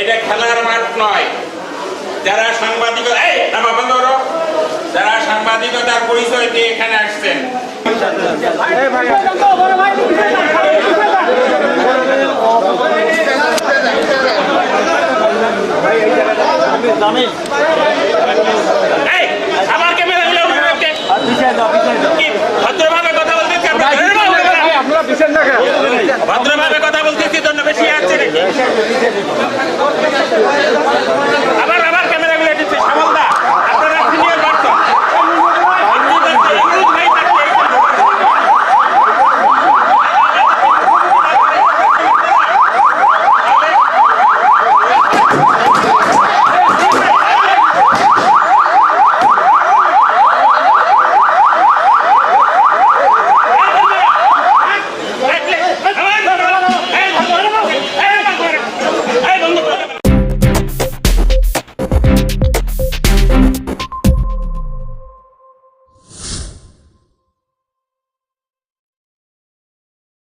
এটা খেলার মাঠ নয়। যারা সাংবাদিকতা এই নামা বন্ধ করো। যারা সাংবাদিকতার পরিচয় দিয়ে এখানে আসছেন। ভদ্রভাবে কথা বলতে ভদ্রভাবে কথা